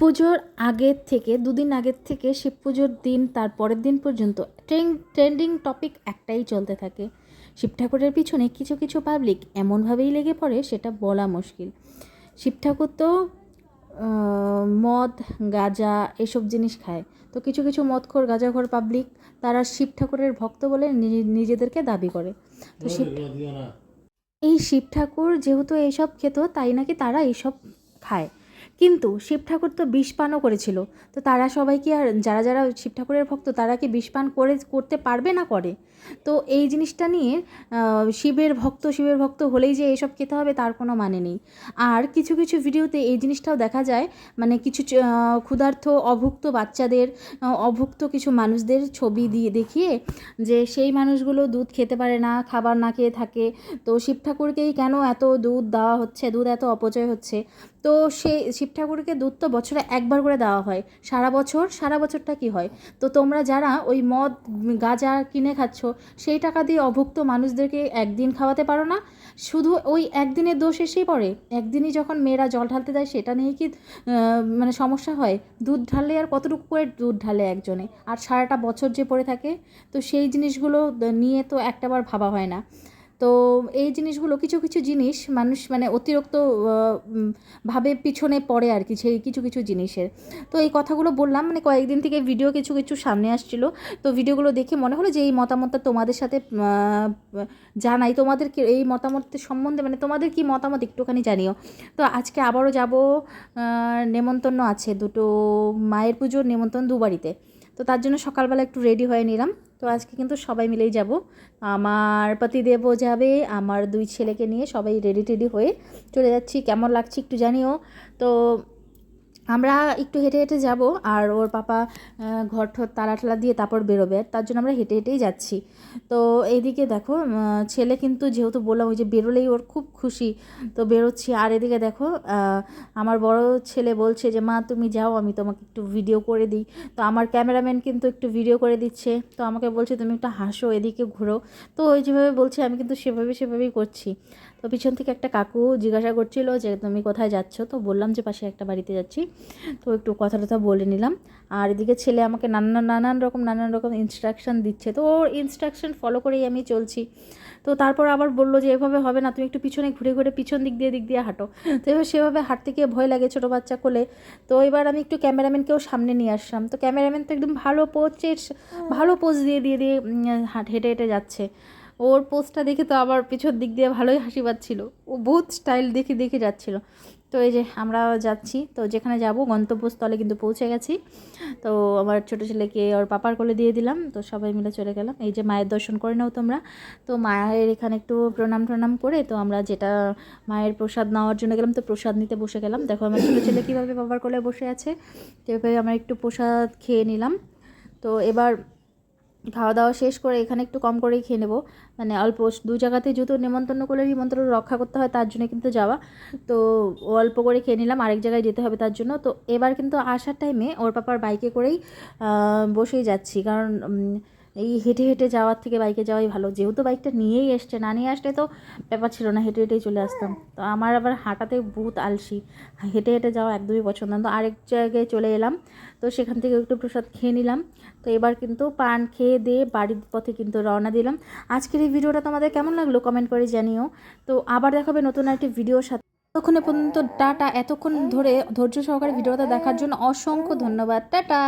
পুজোর আগের থেকে দুদিন আগের থেকে শিব পুজোর দিন তার পরের দিন পর্যন্ত ট্রেন্ডিং টপিক একটাই চলতে থাকে। শিব ঠাকুরের পিছনে কিছু কিছু পাবলিক এমনভাবেই লেগে পড়ে সেটা বলা মুশকিল। শিব ঠাকুর তো মদ গাঁজা এসব জিনিস খায়। তো কিছু কিছু মদখোর গাঁজাখোর পাবলিক তারা শিব ঠাকুরের ভক্ত বলে নিজে- নিজেদেরকে দাবি করে। তো শিব এই শিব ঠাকুর যেহেতু এইসব খেত তাই নাকি তারা এইসব খায়? কিন্তু শিব ঠাকুর তো বিষ পানও করেছিল। তো তারা সবাই কি আর, যারা যারা শিব ঠাকুরের ভক্ত, তারা কি বিষ পান করে, করতে পারবে না করে? তো এই জিনিসটা নিয়ে শিবের ভক্ত শিবের ভক্ত হলেই যে এইসব খেতে হবে তার কোনো মানে নেই। আর কিছু কিছু ভিডিওতে এই জিনিসটাও দেখা যায় মানে কিছু ক্ষুধার্ত, অভুক্ত বাচ্চাদের অভুক্ত কিছু মানুষদের ছবি দিয়ে দেখিয়ে যে সেই মানুষগুলো দুধ খেতে পারে না, খাবার না খেয়ে থাকে। তো শিব ঠাকুরকেই কেন এত দুধ দেওয়া হচ্ছে, দুধ এত অপচয় হচ্ছে? তো সেই শিব ঠাকুরকে দুধ তো বছরে একবার করে দেওয়া হয়। সারা বছর, সারা বছরটা কি হয়? তো তোমরা যারা ওই মদ, গাঁজা কিনে খাচ্ছ, সেই টাকা দিয়ে অভুক্ত মানুষদেরকে একদিন খাওয়াতে পারো না। শুধু ওই একদিনের দোষ এসেই পড়ে। একদিনই যখন মেয়েরা জল ঢালতে দেয় সেটা নিয়ে কি মানে সমস্যা হয়? দুধ ঢাললে আর কতটুকু করে দুধ ঢালে একজনে? আর সারাটা বছর যে পড়ে থাকে, তো সেই জিনিসগুলো নিয়ে তো একটাবার ভাবা হয় না। তো এই জিনিসগুলো কিছু কিছু জিনিস মানুষ মানে অতিরিক্ত ভাবে পিছনে পড়ে আর কি সেই কিছু কিছু জিনিসের। তো এই কথাগুলো বললাম মানে কয়েকদিন থেকে ভিডিও কিছু কিছু সামনে আসছিল। তো ভিডিওগুলো দেখে মনে হলো যে এই মতামতটা তোমাদের সাথে জানাই। তোমাদের এই মতামতের সম্বন্ধে মানে তোমাদের কি মতামত একটুখানি জানিও। তো আজকে আবারও যাব নেমন্তন্ন আছে দুটো মায়ের পুজোর নেমন্তন্ন দুবাড়িতে। তো তার জন্য সকালবেলা একটু রেডি হয়ে নিলাম। তো আজকে কিন্তু সবাই মিলেই যাব। আমার পতিদেবও যাবে, আমার দুই ছেলেকে নিয়ে সবাই রেডি টেডি হয়ে চলে যাচ্ছি। কেমন লাগছে একটু জানিও। তো আমরা একটু হেঁটে হেঁটে যাব আর ওর পাপা ঘর ঠর তালা টালা দিয়ে তারপর বেরোবে তার জন্য আমরা হেঁটে হেঁটেই যাচ্ছি। তো এইদিকে দেখো ছেলে কিন্তু যেহেতু বললাম ওই যে বেরোলেই ওর খুব খুশি, তো বেরোচ্ছি। আর এদিকে দেখো আমার বড় ছেলে বলছে যে, মা, তুমি যাও, আমি তোমাকে একটু ভিডিও করে দিই। তো আমার ক্যামেরাম্যান কিন্তু একটু ভিডিও করে দিচ্ছে। তো আমাকে বলছে, তুমি একটু হাসো, এদিকে ঘুরো। তো ওই যেভাবে বলছে, আমি কিন্তু সেভাবে সেভাবেই করছি। তো পিছন থেকে একটা কাকু জিজ্ঞাসা করছিল যে, তুমি কোথায় যাচ্ছ? তো বললাম যে পাশে একটা বাড়িতে যাচ্ছি। তো একটু কথা টথা বলে নিলাম। আর এদিকে ছেলে আমাকে নানান নানান রকম নানান রকম ইনস্ট্রাকশন দিচ্ছে। তো ওর ইনস্ট্রাকশন ফলো করেই আমি চলছি। তো তারপর আবার বলল যে, এভাবে হবে না, তুমি একটু পিছনে ঘুরে ঘুরে পিছন দিক দিয়ে দিক দিয়ে হাঁটো। তো এবার সেভাবে হাঁটতে গিয়ে ভয় লাগে ছোটো বাচ্চা কোলে। তো এবার আমি একটু ক্যামেরাম্যানকেও সামনে নিয়ে আসলাম। তো ক্যামেরাম্যান তো একদম ভালো পোজের ভালো পোজ দিয়ে দিয়ে দিয়ে হাঁট, হেঁটে হেঁটে যাচ্ছে। ওর পোস্টটা দেখে তো আবার পিছন দিক দিয়ে ভালোই হাসি পাচ্ছিল। ও বহুত স্টাইল দেখে দেখে যাচ্ছিল। তো এই যে আমরা যাচ্ছি। তো যেখানে যাব গন্তব্যস্থলে কিন্তু পৌঁছে গেছি। তো আমার ছোটো ছেলেকে ওর পাপার কোলে দিয়ে দিলাম। তো সবাই মিলে চলে গেলাম। এই যে মায়ের দর্শন করে নাও তোমরা। তো মায়ের এখানে একটু প্রণাম টনাম করে তো আমরা যেটা মায়ের প্রসাদ নেওয়ার জন্য গেলাম, তো প্রসাদ নিতে বসে গেলাম। দেখো আমার ছোটো ছেলে কীভাবে বাবার কোলে বসে আছে। তো এভাবে আমরা একটু প্রসাদ খেয়ে নিলাম। তো এবার খাওয়া দাওয়া শেষ করে এখানে একটু কম করেই খেয়ে নেব। মানে অল্প দু জায়গাতে যেহেতু নেমন্তন্ন করলে নিমন্ত্রণ রক্ষা করতে হয়, তার জন্য কিন্তু যাওয়া। তো অল্প করে খেয়ে নিলাম, আরেক জায়গায় যেতে হবে তার জন্য। তো এবার কিন্তু আসার টাইমে ওর পাপার বাইকে করেই বসেই যাচ্ছি। কারণ এই হেঁটে হেঁটে যাওয়ার থেকে বাইকে যাওয়াই ভালো। যেহেতু বাইকটা নিয়েই এসছে, না নিয়ে আসলে তো ব্যাপার ছিল না, হেঁটে হেঁটেই চলে আসতাম। তো আমার আবার হাঁটাতে বহুত আলসি। হেঁটে হেঁটে যাওয়া একদমই পছন্দ তো আরেক জায়গায় চলে এলাম। তো সেখান থেকে একটু প্রসাদ খেয়ে নিলাম। তো এবার কিন্তু পান খেয়ে দিয়ে বাড়ির পথে কিন্তু রওনা দিলাম। আজকের এই ভিডিওটা তোমাদের কেমন লাগল কমেন্ট করে জানিও। তো আবার দেখাবে নতুন একটি ভিডিওর সাথে। ততক্ষণে পর্যন্ত টাটা। এতক্ষণ ধরে ধৈর্য সহকারে ভিডিওটা দেখার জন্য অসংখ্য ধন্যবাদ। টাটা!